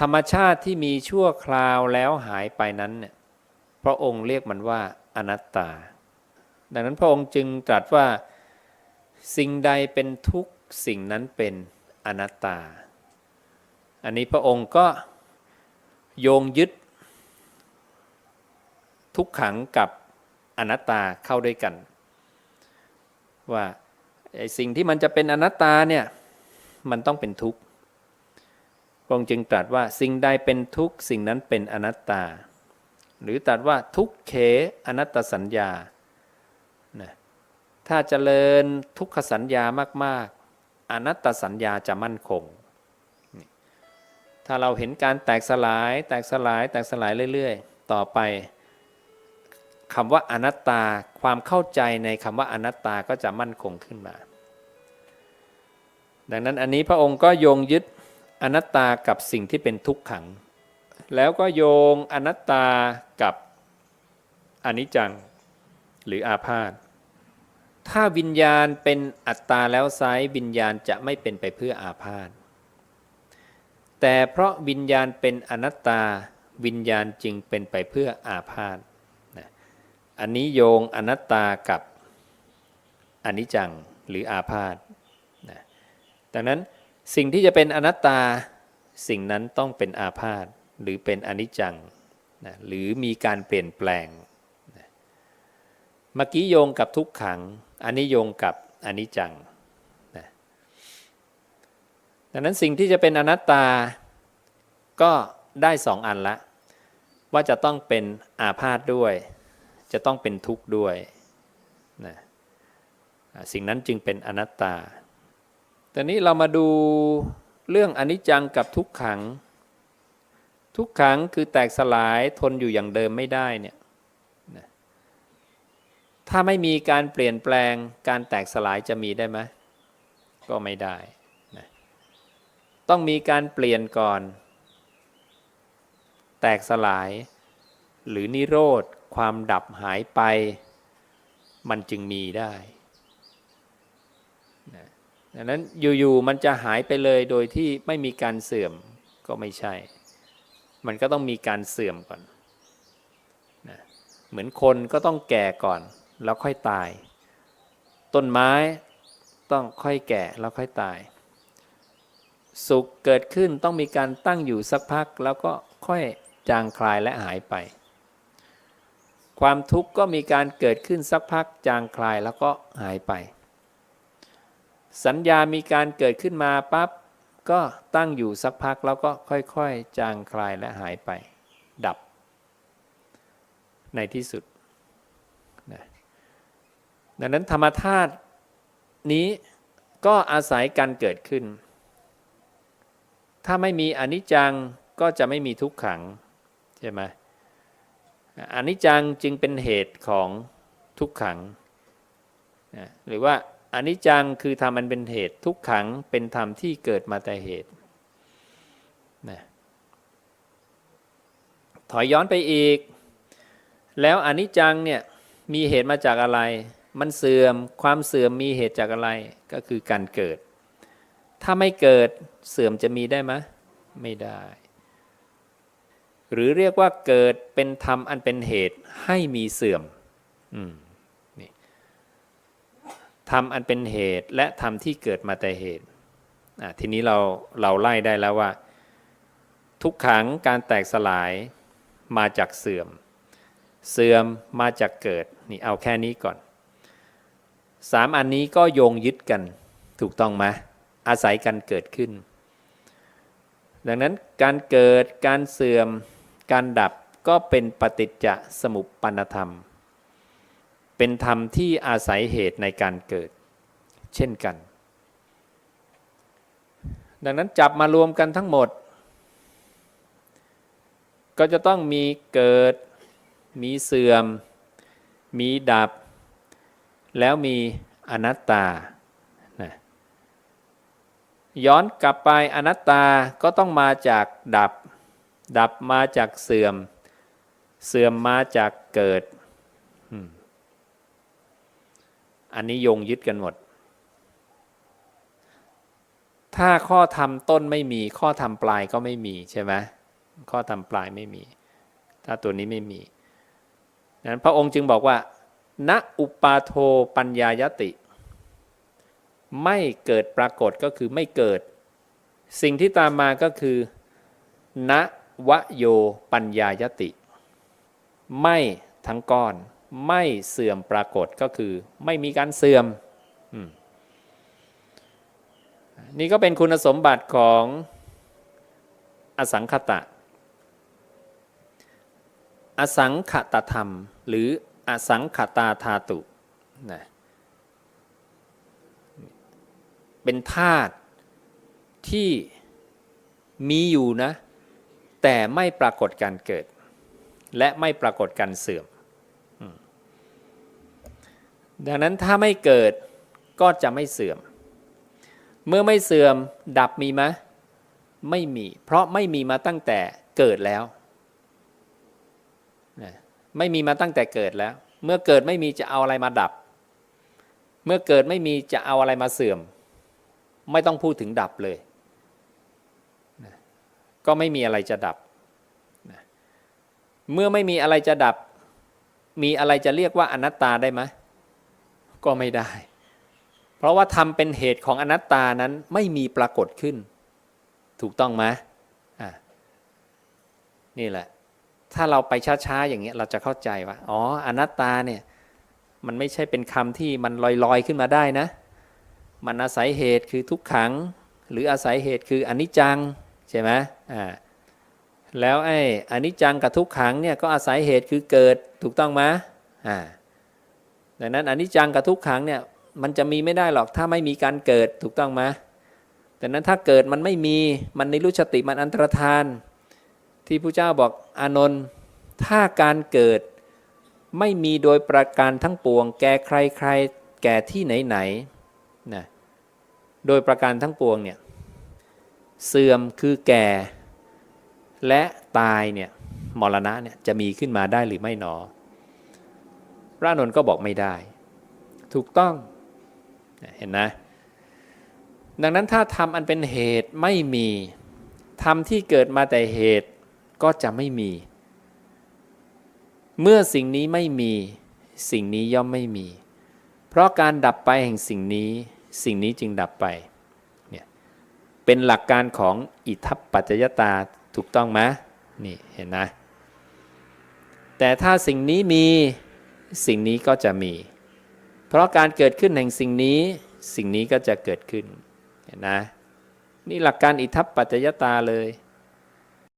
ธรรมชาติที่มีชั่วคราวแล้วหายไปนั้นเนี่ยพระองค์เรียกมันว่าอนัตตา ดังนั้นพระองค์จึงตรัสว่า สิ่งใดเป็นทุกสิ่งนั้นเป็นอนัตตา อันนี้พระองค์ก็โยงยึด ทุกขังกับอนัตตาเข้าด้วยกัน ว่าไอสิ่งที่มันจะเป็นอนัตตาเนี่ยมันต้องเป็นทุกข์ ระองค์จึงตรัสว่าสิ่งใดเป็นทุกข์สิ่งนั้นเป็นอนัตตา หรือตรัสว่าทุกเขอนัตตสัญญานะถ้าเจริญทุกขสัญญามาก ๆ อนัตตสัญญาจะมั่นคง ถ้าเราเห็นการแตกสลาย แตกสลาย แตกสลายเรื่อย ๆ ต่อไปคำว่าอนัตตาความเข้าใจในคำว่าอนัตตาก็จะมั่นคงขึ้นมา ดังนั้นอันนี้พระองค์ก็โยงยึด อนัตตากับสิ่งที่เป็นทุกขัง แล้วก็โยงอนัตตากับอนิจจังหรืออาพาธถ้าวิญญาณเป็นอัตตาแล้วไซวิญญาณจะไม่เป็นไปเพื่ออาพาธแต่เพราะวิญญาณเป็นอนัตตาวิญญาณจึงเป็นไปเพื่ออาพาธนะอันนี้โยงอนัตตากับอนิจจังหรืออาพาธนะดังนั้น สิ่งที่จะเป็นอนัตตาสิ่งนั้นต้องเป็นอาพาธหรือเป็นอนิจจังนะหรือมีการเปลี่ยนแปลงนะเมื่อกี้โยงกับทุกขัง อันนี้โยงกับอนิจจังนะดังนั้นสิ่งที่จะเป็นอนัตตาก็ได้สองอันละ ว่าจะต้องเป็นอาพาธด้วย จะต้องเป็นทุกข์ด้วยนะสิ่งนั้นจึงเป็นอนัตตา แตอนนี้เรามาดูเรื่องอนิจจังกับทุกขัง ทุกขังคือแตกสลายทนอยู่อย่างเดิมไม่ได้เนี่ยถ้าไม่มีการเปลี่ยนแปลงการแตกสลายจะมีได้ไหมก็ไม่ได้นะต้องมีการเปลี่ยนก่อน แตกสลาย หรือนิโรธ ความดับหายไป มันจึงมีได้ ดังนั้นอยู่ๆมันจะหายไปเลยโดยที่ไม่มีการเสื่อมก็ไม่ใช่ มันก็ต้องมีการเสื่อมก่อนนะเหมือนคนก็ต้องแก่ก่อน แล้วค่อยตาย ต้นไม้ต้องค่อยแก่แล้วค่อยตาย สุขเกิดขึ้นต้องมีการตั้งอยู่สักพัก แล้วก็ค่อยจางคลายและหายไป ความทุกข์ก็มีการเกิดขึ้นสักพัก จางคลายแล้วก็หายไป สัญญามีการเกิดขึ้นมาปั๊บก็ตั้งอยู่สักพักแล้วก็ค่อยๆ จางคลายและหายไป ดับ ในที่สุดนะดังนั้นธรรมธาตุนี้ก็อาศัยการเกิดขึ้น ถ้าไม่มีอนิจจังก็จะไม่มีทุกขัง ใช่ไหมอนิจจังจึงเป็นเหตุของทุกขัง หรือว่า อนิจจังคือธรรมมันเป็นเหตุทุกขังเป็นธรรมที่เกิดมาแต่เหตุนะถอยย้อนไปอีก แล้วอนิจจังเนี่ยมีเหตุมาจากอะไร มันเสื่อมความเสื่อมมีเหตุจากอะไรก็คือการเกิด ถ้าไม่เกิดเสื่อมจะมีได้ไหมไม่ได้ หรือเรียกว่าเกิดเป็นธรรมอันเป็นเหตุให้มีเสื่อม อืม ธรรมอันเป็นเหตุและธรรมที่เกิดมาแต่เหตุ ทีนี้เราเราไล่ได้แล้วว่า ทุกขังการแตกสลายมาจากเสื่อม เสื่อมมาจากเกิดนี่เอาแค่นี้ก่อนสามอันนี้ก็โยงยึดกันถูกต้องไหมอาศัยกันเกิดขึ้น ดังนั้นการเกิดการเสื่อม การดับก็เป็นปฏิจจสมุปปนธรรม เป็นธรรมที่อาศัยเหตุในการเกิด เช่นกัน ดังนั้นจับมารวมกันทั้งหมด ก็จะต้องมีเกิด มีเสื่อม มีดับ แล้วมีอนัตตานะย้อนกลับไปอนัตตาก็ต้องมาจากดับ ดับมาจากเสื่อม เสื่อมมาจากเกิดอั อันนี้โยงยึดกันหมด ถ้าข้อทำต้นไม่มี ข้อทำปลายก็ไม่มีใช่ไหมข้อทำปลายไม่มี ถ้าตัวนี้ไม่มีนั้นพระองค์จึงบอกว่า ณอุปาโทปัญญายติ ไม่เกิดปรากฏก็คือไม่เกิด สิ่งที่ตามมาก็คือ ณวโยปัญญายติ ไม่ทั้งก้อน ไม่เสื่อมปรากฏก็คือไม่มีการเสื่อมนี่ก็เป็นคุณสมบัติของอสังคตะ อสังขตธรรม หรืออสังขตาธาตุนะเป็นธาตุที่มีอยู่นะ แต่ไม่ปรากฏการเกิด และไม่ปรากฏการเสื่อม ดังนั้นถ้าไม่เกิดก็จะไม่เสื่อม เมื่อไม่เสื่อมดับมีไหมไม่มี เพราะไม่มีมาตั้งแต่เกิดแล้วไม่มีมาตั้งแต่เกิดแล้ว เมื่อเกิดไม่มีจะเอาอะไรมาดับ เมื่อเกิดไม่มีจะเอาอะไรมาเสื่อม ไม่ต้องพูดถึงดับเลย ก็ไม่มีอะไรจะดับ เมื่อไม่มีอะไรจะดับ มีอะไรจะเรียกว่าอนัตตาได้ไหม ก็ไม่ได้ เพราะว่าทำเป็นเหตุของอนัตตานั้นไม่มีปรากฏขึ้น ถูกต้องไหมอะนี่แหละ ถ้าเราไปช้าๆอย่างเงี้ยเราจะเข้าใจว่า อ๋อ อนัตตาเนี่ย มันไม่ใช่เป็นคำที่มันลอยๆขึ้นมาได้นะ มันอาศัยเหตุคือทุกขัง หรืออาศัยเหตุคืออนิจจังใช่ไหมอ่าแล้วไอ้อนิจจังกับทุกขังเนี่ยก็อาศัยเหตุคือเกิดถูกต้องไหมอ่า ดังนั้นอนิจจังกับทุกขังเนี่ยมันจะมีไม่ได้หรอกถ้าไม่มีการเกิดถูกต้องไหมแต่นั้นถ้าเกิดมันไม่มีมันในรุชติมันอันตรธาน ที่พระเจ้าบอกอานนท์ถ้าการเกิดไม่มีโดยประการทั้งปวง แก่ใครใครแก่ที่ไหนไหนนะโดยประการทั้งปวงเนี่ยเสื่อมคือแก่ และตายเนี่ยมรณะเนี่ยจะมีขึ้นมาได้หรือไม่หนอ ระอานนท์ก็บอกไม่ได้ ถูกต้องเห็นนะดังนั้นถ้าทำอันเป็นเหตุไม่มีทำที่เกิดมาแต่เหตุก็จะไม่มี เมื่อสิ่งนี้ไม่มี สิ่งนี้ย่อมไม่มี เพราะการดับไปแห่งสิ่งนี้ สิ่งนี้จึงดับไปเนี่ยเป็นหลักการของอิทัปปัจจยตาถูกต้องไหมนี่เห็นนะ แต่ถ้าสิ่งนี้มี สิ่งนี้ก็จะมี เพราะการเกิดขึ้นแห่งสิ่งนี้ สิ่งนี้ก็จะเกิดขึ้นเห็นนะ นี่หลักการอิทัปปัจจยตาเลย